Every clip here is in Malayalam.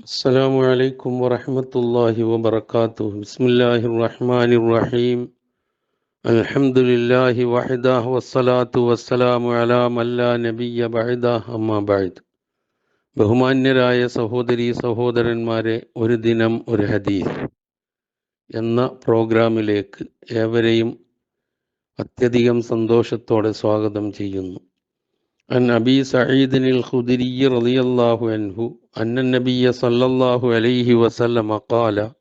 السلام عليكم ورحمة الله وبركاته بسم الله الرحمن الرحيم الحمد لله وحده والصلاة والسلام على من لا نبي بعده أما بعد ബഹുമാന്യരായ സഹോദരി സഹോദരന്മാരെ ഒരു ദിനം ഒരു ഹദീസ് എന്ന പ്രോഗ്രാമിലേക്ക് ഏവരെയും അത്യധികം സന്തോഷത്തോടെ സ്വാഗതം ചെയ്യുന്നു عن أبي سعيد الخدري رضي الله عنه أن النبي صلى الله عليه وسلم قال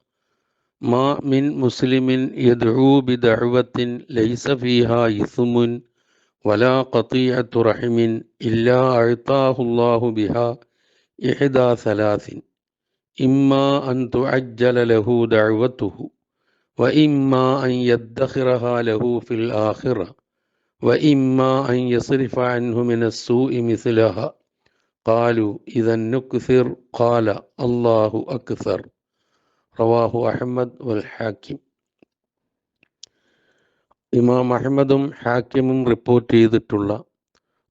ما من مسلم يدعو بدعوة ليس فيها إثم ولا قطيعة رحم إلا أعطاه الله بها إحدى ثلاث إما أن تعجل له دعوته وإما أن يدخرها له في الآخرة. وإما أن يصرف عنه من السوء مثلها قالوا إذا نكثر قال الله أكثر رواه أحمد والحاكم ഇമാം അഹമ്മദും ഹാക്കിമും റിപ്പോർട്ട് ചെയ്തിട്ടുള്ള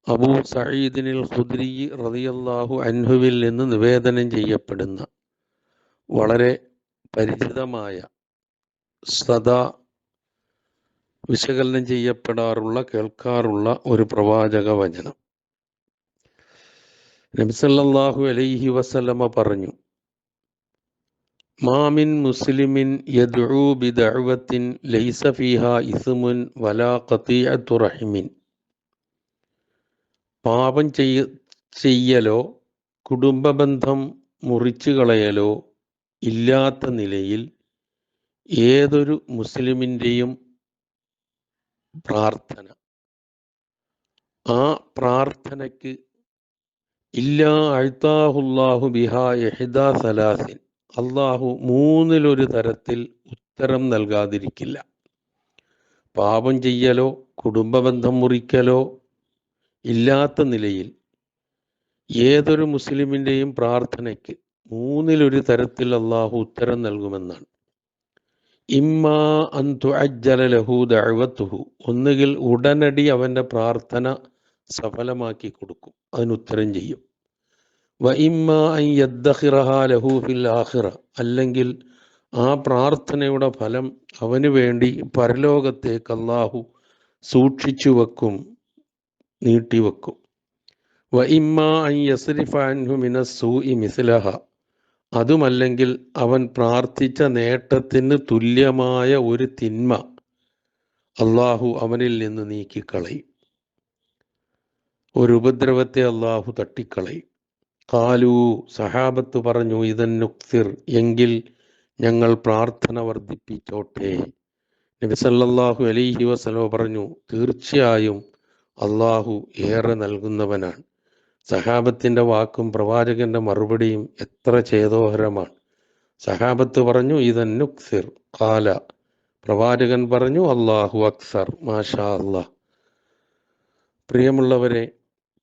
അബൂ സഈദിനിൽ ഖുദ്രി റളിയല്ലാഹു അൻഹുവിൽ നിന്ന് നിവേദനം ചെയ്യപ്പെടുന്ന വളരെ പരിചിതമായ സദാ വിശകലനം ചെയ്യപ്പെടാറുള്ള കേൾക്കാറുള്ള ഒരു പ്രവാചക വചനം. നബിസല്ലാഹു അലൈഹി വസലമ പറഞ്ഞു മാമിൻ മുസ്ലിമിൻ യദ്ഉ ബിദഅവത്തിൻ ലൈസ ഫീഹാ ഇസ്മുൻ വലാ ഖതീഅത്തു റഹിമിൻ. പാപം ചെയ്യ ചെയ്യലോ കുടുംബബന്ധം മുറിച്ചു കളയലോ ഇല്ലാത്ത നിലയിൽ ഏതൊരു മുസ്ലിമിന്റെയും പ്രാർത്ഥന. ആ പ്രാർത്ഥനയ്ക്ക് ഇല്ലാ അഴ്താഹുല്ലാഹു ബിഹാ യഹിദ സലാസിൻ. അള്ളാഹു മൂന്നിലൊരു തരത്തിൽ ഉത്തരം നൽകാതിരിക്കില്ല. പാപം ചെയ്യലോ കുടുംബബന്ധം മുറിക്കലോ ഇല്ലാത്ത നിലയിൽ ഏതൊരു മുസ്ലിമിന്റെയും പ്രാർത്ഥനയ്ക്ക് മൂന്നിലൊരു തരത്തിൽ അള്ളാഹു ഉത്തരം നൽകുമെന്നാണ്. ഇമ്മാ അന്തു അജ്ജല ലഹു ദഅവത്തുഹു. ഒന്നുകിൽ ഉടനടി അവന്റെ പ്രാർത്ഥന സഫലമാക്കി കൊടുക്കും. അതിന് ഉത്തരം ചെയ്യും. വ ഇമ്മാ ലഹു ഫിൽ ആഖിറ. അല്ലെങ്കിൽ ആ പ്രാർത്ഥനയുടെ ഫലം അവന് വേണ്ടി പരലോകത്തേക്ക് അള്ളാഹു സൂക്ഷിച്ചു വെക്കും നീട്ടിവെക്കും വ ഇമ്മാ അൻ യസ്രിഫ അൻഹു മിനസ്സൂഇ മിസ്ലഹ. അതുമല്ലെങ്കിൽ അവൻ പ്രാർത്ഥിച്ച നേട്ടത്തിന് തുല്യമായ ഒരു തിന്മ അള്ളാഹു അവനിൽ നിന്ന് നീക്കിക്കളയും. ഒരു ഉപദ്രവത്തെ അള്ളാഹു തട്ടിക്കളയും. കാലു സഹാബത്ത് പറഞ്ഞു ഇതൻ നുക്തിർ എങ്കിൽ ഞങ്ങൾ പ്രാർത്ഥന വർദ്ധിപ്പിച്ചോട്ടെ. നബിസല്ലാഹു അലൈഹി വസലോ പറഞ്ഞു തീർച്ചയായും അള്ളാഹു ഏറെ നൽകുന്നവനാണ്. സഹാബത്തിന്റെ വാക്കും പ്രവാചകന്റെ മറുപടിയും എത്ര ചേതോഹരമാണ് സഹാബത്ത് പറഞ്ഞു ഇതൻ നുക്സിർ കാല പ്രവാചകൻ പറഞ്ഞു അള്ളാഹു അക്സർ മാഷാ അള്ളാഹ് പ്രിയമുള്ളവരെ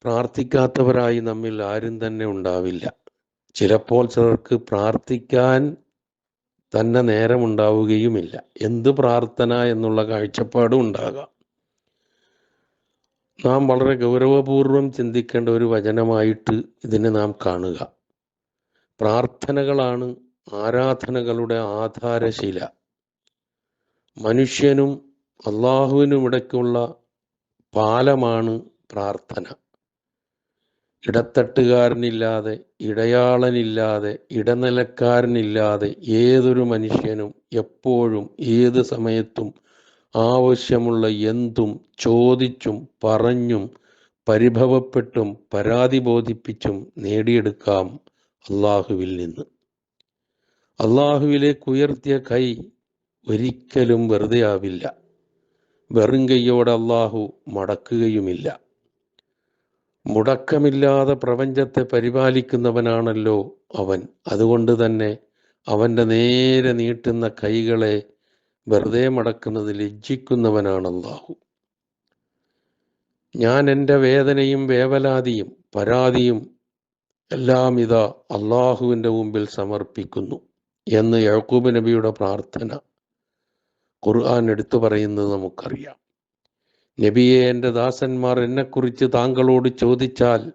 പ്രാർത്ഥിക്കാത്തവരായി നമ്മിൽ ആരും തന്നെ ഉണ്ടാവില്ല. ചിലപ്പോൾ ചിലർക്ക് പ്രാർത്ഥിക്കാൻ തന്നെ നേരമുണ്ടാവുകയുമില്ല. എന്ത് പ്രാർത്ഥന എന്നുള്ള കാഴ്ചപ്പാടും ഉണ്ടാകാം. നാം വളരെ ഗൗരവപൂർവം ചിന്തിക്കേണ്ട ഒരു വചനമായിട്ട് ഇതിനെ നാം കാണുക. പ്രാർത്ഥനകളാണ് ആരാധനകളുടെ ആധാരശില. മനുഷ്യനും അള്ളാഹുവിനും ഇടയ്ക്കുള്ള പാലമാണ് പ്രാർത്ഥന. ഇടത്തട്ടുകാരനില്ലാതെ ഇടയാളനില്ലാതെ ഇടനിലക്കാരനില്ലാതെ ഏതൊരു മനുഷ്യനും എപ്പോഴും ഏത് സമയത്തും ആവശ്യമുള്ള എന്തും ചോദിച്ചും പറഞ്ഞും പരിഭവപ്പെട്ടും പരാതി ബോധിപ്പിച്ചും നേടിയെടുക്കാം അള്ളാഹുവിൽ നിന്ന്. അള്ളാഹുവിലേക്ക് ഉയർത്തിയ കൈ ഒരിക്കലും വെറുതെ ആവില്ല. വെറും കൈയോടെ അള്ളാഹു മടക്കുകയുമില്ല. മുടക്കമില്ലാതെ പ്രപഞ്ചത്തെ പരിപാലിക്കുന്നവനാണല്ലോ അവൻ. അതുകൊണ്ട് തന്നെ അവന്റെ നേരെ നീട്ടുന്ന കൈകളെ വെറുതെ മടക്കുന്നത് ലജ്ജിക്കുന്നവനാണ് അള്ളാഹു ഞാൻ എന്റെ വേദനയും വേവലാതിയും പരാതിയും എല്ലാം ഇതാ അള്ളാഹുവിന്റെ മുമ്പിൽ സമർപ്പിക്കുന്നു എന്ന് യഴക്കൂബ് നബിയുടെ പ്രാർത്ഥന ഖുർആൻ എടുത്തു പറയുന്നത് നമുക്കറിയാം. നബിയെ എന്റെ ദാസന്മാർ എന്നെക്കുറിച്ച് താങ്കളോട് ചോദിച്ചാൽ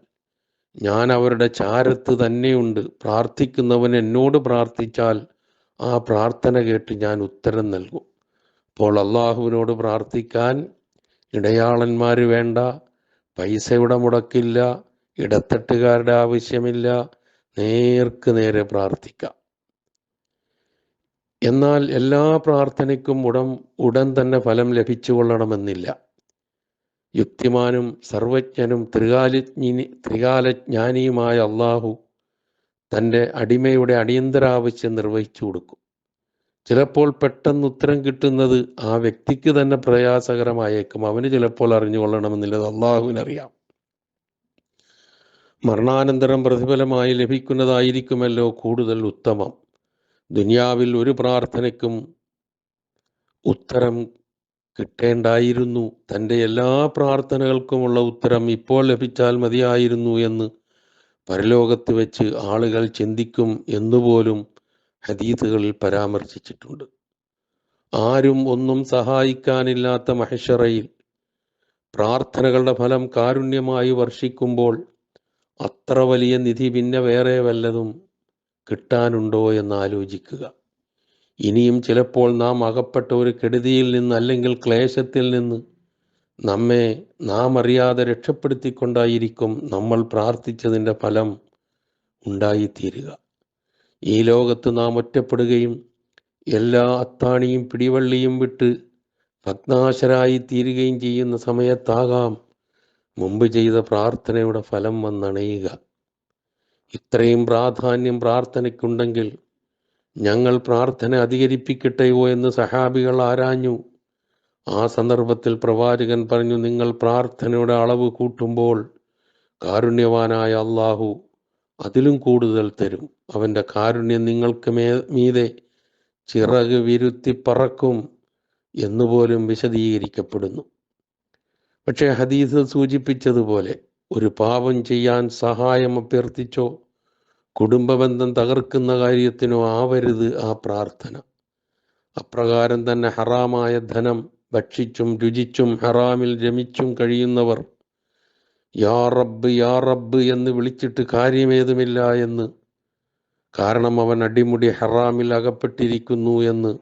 ഞാൻ അവരുടെ ചാരത്ത് തന്നെയുണ്ട്. പ്രാർത്ഥിക്കുന്നവൻ എന്നോട് പ്രാർത്ഥിച്ചാൽ ആ പ്രാർത്ഥന കേട്ട് ഞാൻ ഉത്തരം നൽകും. അപ്പോൾ അള്ളാഹുവിനോട് പ്രാർത്ഥിക്കാൻ ഇടയാളന്മാർ വേണ്ട പൈസയുടെ മുടക്കില്ല ഇടത്തട്ടുകാരുടെ ആവശ്യമില്ല നേർക്ക് നേരെ പ്രാർത്ഥിക്കാം. എന്നാൽ എല്ലാ പ്രാർത്ഥനയ്ക്കും ഉടൻ ഉടൻ തന്നെ ഫലം ലഭിച്ചു കൊള്ളണമെന്നില്ല യുക്തിമാനും സർവജ്ഞനും ത്രികാലജ്ഞി ത്രികാലജ്ഞാനിയുമായ അള്ളാഹു തന്റെ അടിമയുടെ അടിയന്തരാവശ്യം നിർവഹിച്ചു കൊടുക്കും. ചിലപ്പോൾ പെട്ടെന്ന് ഉത്തരം കിട്ടുന്നത് ആ വ്യക്തിക്ക് തന്നെ പ്രയാസകരമായേക്കും. അവന് ചിലപ്പോൾ അറിഞ്ഞുകൊള്ളണമെന്നില്ലത് അള്ളാഹുവിനറിയാം. മരണാനന്തരം പ്രതിഫലമായി ലഭിക്കുന്നതായിരിക്കുമല്ലോ കൂടുതൽ ഉത്തമം. ദുനിയാവിൽ ഒരു പ്രാർത്ഥനയ്ക്കും ഉത്തരം കിട്ടേണ്ടായിരുന്നു. തന്റെ എല്ലാ പ്രാർത്ഥനകൾക്കുമുള്ള ഉത്തരം ഇപ്പോൾ ലഭിച്ചാൽ മതിയായിരുന്നു എന്ന് പരലോകത്ത് വെച്ച് ആളുകൾ ചിന്തിക്കും എന്നുപോലും ഹദീസുകളിൽ പരാമർശിച്ചിട്ടുണ്ട്. ആരും ഒന്നും സഹായിക്കാനില്ലാത്ത മഹഷറയിൽ പ്രാർത്ഥനകളുടെ ഫലം കാരുണ്യമായി വർഷിക്കുമ്പോൾ അത്ര വലിയ നിധി പിന്നെ വേറെ വല്ലതും കിട്ടാനുണ്ടോ എന്ന് ആലോചിക്കുക. ഇനിയും ചിലപ്പോൾ നാം അകപ്പെട്ട ഒരു കെടുതിയിൽ നിന്ന് അല്ലെങ്കിൽ ക്ലേശത്തിൽ നിന്ന് നമ്മെ നാം അറിയാതെ രക്ഷപ്പെടുത്തിക്കൊണ്ടായിരിക്കും നമ്മൾ പ്രാർത്ഥിച്ചതിന്റെ ഫലം ഉണ്ടായിത്തീരുക. ഈ ലോകത്ത് നാം ഒറ്റപ്പെടുകയും എല്ലാ അത്താണിയും പിടിവള്ളിയും വിട്ട് ഭഗ്നാശരായി തീരുകയും ചെയ്യുന്ന സമയത്താകാം മുമ്പ് ചെയ്ത പ്രാർത്ഥനയുടെ ഫലം വന്നണയുക. ഇത്രയും പ്രാധാന്യം പ്രാർത്ഥനയ്ക്കുണ്ടെങ്കിൽ ഞങ്ങൾ പ്രാർത്ഥന അധികരിപ്പിക്കട്ടെയോ എന്ന് സഹാബികൾ ആരാഞ്ഞു. ആ സന്ദർഭത്തിൽ പ്രവാചകൻ പറഞ്ഞു നിങ്ങൾ പ്രാർത്ഥനയുടെ അളവ് കൂട്ടുമ്പോൾ കാരുണ്യവാനായ അള്ളാഹു അതിലും കൂടുതൽ തരും. അവന്റെ കാരുണ്യം നിങ്ങൾക്ക് മേ മീതെ ചിറക് വിരുത്തി പറക്കും എന്നുപോലും വിശദീകരിക്കപ്പെടുന്നു. പക്ഷേ ഹദീസ് സൂചിപ്പിച്ചതുപോലെ ഒരു പാപം ചെയ്യാൻ സഹായം അഭ്യർത്ഥിച്ചോ കുടുംബബന്ധം തകർക്കുന്ന കാര്യത്തിനോ ആവരുത് ആ പ്രാർത്ഥന. അപ്രകാരം തന്നെ ഹറാമായ ധനം ഭക്ഷിച്ചും രുചിച്ചും ഹറാമിൽ രമിച്ചും കഴിയുന്നവർ യാ റബ്ബ് യാ റബ്ബ് എന്ന് വിളിച്ചിട്ട് കാര്യമേതുമില്ല എന്ന് കാരണം അവൻ അടിമുടി ഹറാമിൽ അകപ്പെട്ടിരിക്കുന്നു എന്ന്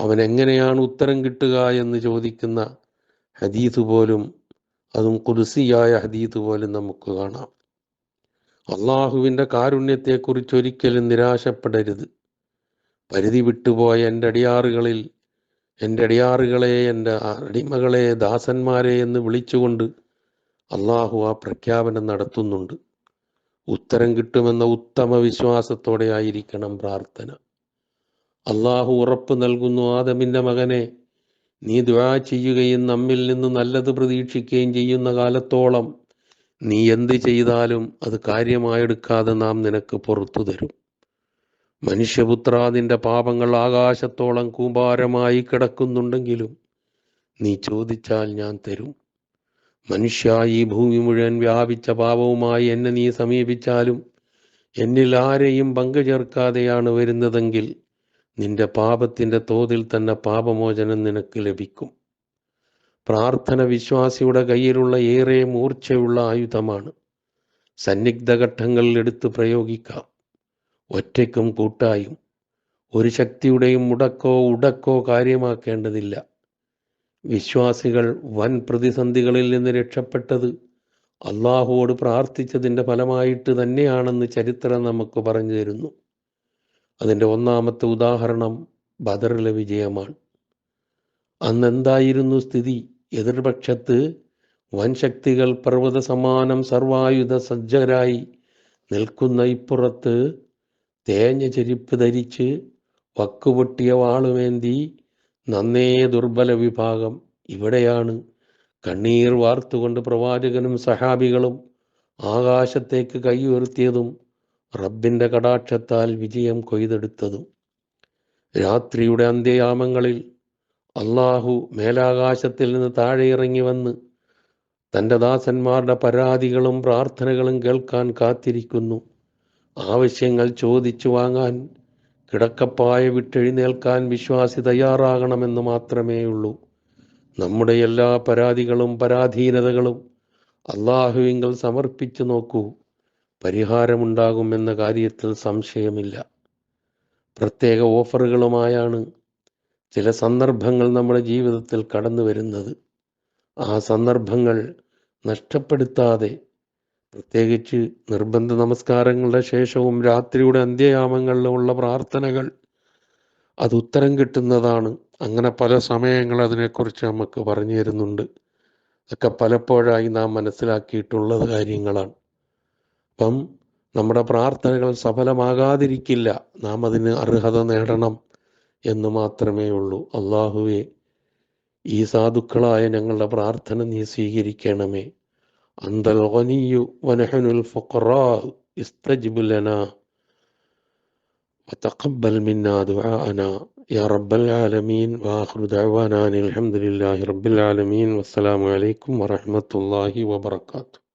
അവൻ എങ്ങനെയാണ് ഉത്തരം കിട്ടുക എന്ന് ചോദിക്കുന്ന ഹദീത് പോലും അതും കുലുസിയായ ഹദീത് പോലും നമുക്ക് കാണാം. അള്ളാഹുവിന്റെ കാരുണ്യത്തെക്കുറിച്ച് ഒരിക്കലും നിരാശപ്പെടരുത്. പരിധി വിട്ടുപോയ എന്റെ അടിയാറുകളിൽ എന്റെ അടിയാറുകളെ എന്റെ അടിമകളെ ദാസന്മാരെ എന്ന് വിളിച്ചുകൊണ്ട് അള്ളാഹു ആ പ്രഖ്യാപനം നടത്തുന്നുണ്ട്. ഉത്തരം കിട്ടുമെന്ന ഉത്തമ വിശ്വാസത്തോടെ ആയിരിക്കണം പ്രാർത്ഥന. അള്ളാഹു ഉറപ്പ് നൽകുന്നു ആദമിന്റെ മകനെ നീ ദ്വാ ചെയ്യുകയും നമ്മിൽ നിന്ന് നല്ലത് പ്രതീക്ഷിക്കുകയും ചെയ്യുന്ന കാലത്തോളം നീ എന്ത് ചെയ്താലും അത് കാര്യമായെടുക്കാതെ നാം നിനക്ക് പുറത്തു തരും. മനുഷ്യപുത്ര നിന്റെ പാപങ്ങൾ ആകാശത്തോളം കൂമ്പാരമായി കിടക്കുന്നുണ്ടെങ്കിലും നീ ചോദിച്ചാൽ ഞാൻ തരും. മനുഷ്യ ഈ ഭൂമി മുഴുവൻ വ്യാപിച്ച പാപവുമായി എന്നെ നീ സമീപിച്ചാലും എന്നിൽ ആരെയും പങ്കു ചേർക്കാതെയാണ് വരുന്നതെങ്കിൽ നിന്റെ പാപത്തിന്റെ തോതിൽ തന്നെ പാപമോചനം നിനക്ക് ലഭിക്കും. പ്രാർത്ഥന വിശ്വാസിയുടെ കയ്യിലുള്ള ഏറെ മൂർച്ചയുള്ള ആയുധമാണ്. സന്നിഗ്ധ ഘട്ടങ്ങളിൽ എടുത്ത് പ്രയോഗിക്കാം. ഒറ്റയ്ക്കും കൂട്ടായും. ഒരു ശക്തിയുടെയും മുടക്കോ ഉടക്കോ കാര്യമാക്കേണ്ടതില്ല. വിശ്വാസികൾ വൻ പ്രതിസന്ധികളിൽ നിന്ന് രക്ഷപ്പെട്ടത് അള്ളാഹുവോട് പ്രാർത്ഥിച്ചതിന്റെ ഫലമായിട്ട് തന്നെയാണെന്ന് ചരിത്രം നമുക്ക് പറഞ്ഞു തരുന്നു. അതിന്റെ ഒന്നാമത്തെ ഉദാഹരണം ബദറിലെ വിജയമാണ്. അന്നെന്തായിരുന്നു സ്ഥിതി? എതിർപക്ഷത്ത് വൻ ശക്തികൾ പർവത സമാനം സർവായുധ സജ്ജരായി നിൽക്കുന്ന ഇപ്പുറത്ത് തേഞ്ഞ ചെരുപ്പ് ധരിച്ച് വക്കുപൊട്ടിയ വാളുമേന്തി നന്നേ ദുർബല വിഭാഗം ഇവിടെയാണ്. കണ്ണീർ വാർത്തുകൊണ്ട് പ്രവാചകനും സഹാബികളും ആകാശത്തേക്ക് കൈ ഉയർത്തിയതും റബ്ബിന്റെ കടാക്ഷത്താൽ വിജയം കൊയ്തെടുത്തതും. രാത്രിയുടെ അന്ത്യയാമങ്ങളിൽ അള്ളാഹു മേലാകാശത്തിൽ നിന്ന് താഴെ ഇറങ്ങി വന്ന് തന്റെ ദാസന്മാരുടെ പരാതികളും പ്രാർത്ഥനകളും കേൾക്കാൻ കാത്തിരിക്കുന്നു. ആവശ്യങ്ങൾ ചോദിച്ചു വാങ്ങാൻ കിടക്കപ്പായ വിട്ടെഴുന്നേൽക്കാൻ വിശ്വാസി തയ്യാറാകണമെന്ന് മാത്രമേ ഉള്ളൂ നമ്മുടെ എല്ലാ പരാതികളും പരാധീനതകളും അള്ളാഹുവിങ്കൽ സമർപ്പിച്ചു നോക്കൂ. പരിഹാരമുണ്ടാകുമെന്ന കാര്യത്തിൽ സംശയമില്ല. പ്രത്യേക ഓഫറുകളുമായാണ് ചില സന്ദർഭങ്ങൾ നമ്മുടെ ജീവിതത്തിൽ കടന്നു വരുന്നത് ആ സന്ദർഭങ്ങൾ നഷ്ടപ്പെടുത്താതെ പ്രത്യേകിച്ച് നിർബന്ധ നമസ്കാരങ്ങളുടെ ശേഷവും രാത്രിയുടെ അന്ത്യയാമങ്ങളിലുമുള്ള പ്രാർത്ഥനകൾ അത് ഉത്തരം കിട്ടുന്നതാണ്. അങ്ങനെ പല സമയങ്ങൾ അതിനെക്കുറിച്ച് നമുക്ക് പറഞ്ഞു തരുന്നുണ്ട്. ഒക്കെ പലപ്പോഴായി നാം മനസ്സിലാക്കിയിട്ടുള്ളത് കാര്യങ്ങളാണ്. അപ്പം നമ്മുടെ പ്രാർത്ഥനകൾ സഫലമാകാതിരിക്കില്ല. നാം അതിന് അർഹത നേടണം എന്ന് മാത്രമേ ഉള്ളൂ. അള്ളാഹുവെ ഈ സാധുക്കളായ ഞങ്ങളുടെ പ്രാർത്ഥന നീ സ്വീകരിക്കണമേ. أنت الغني ونحن الفقراء استجب لنا. وتقبل منا دعاءنا. يا رب العالمين. وآخر دعوانا أن الحمد لله رب العالمين. والسلام عليكم ورحمة الله وبركاته.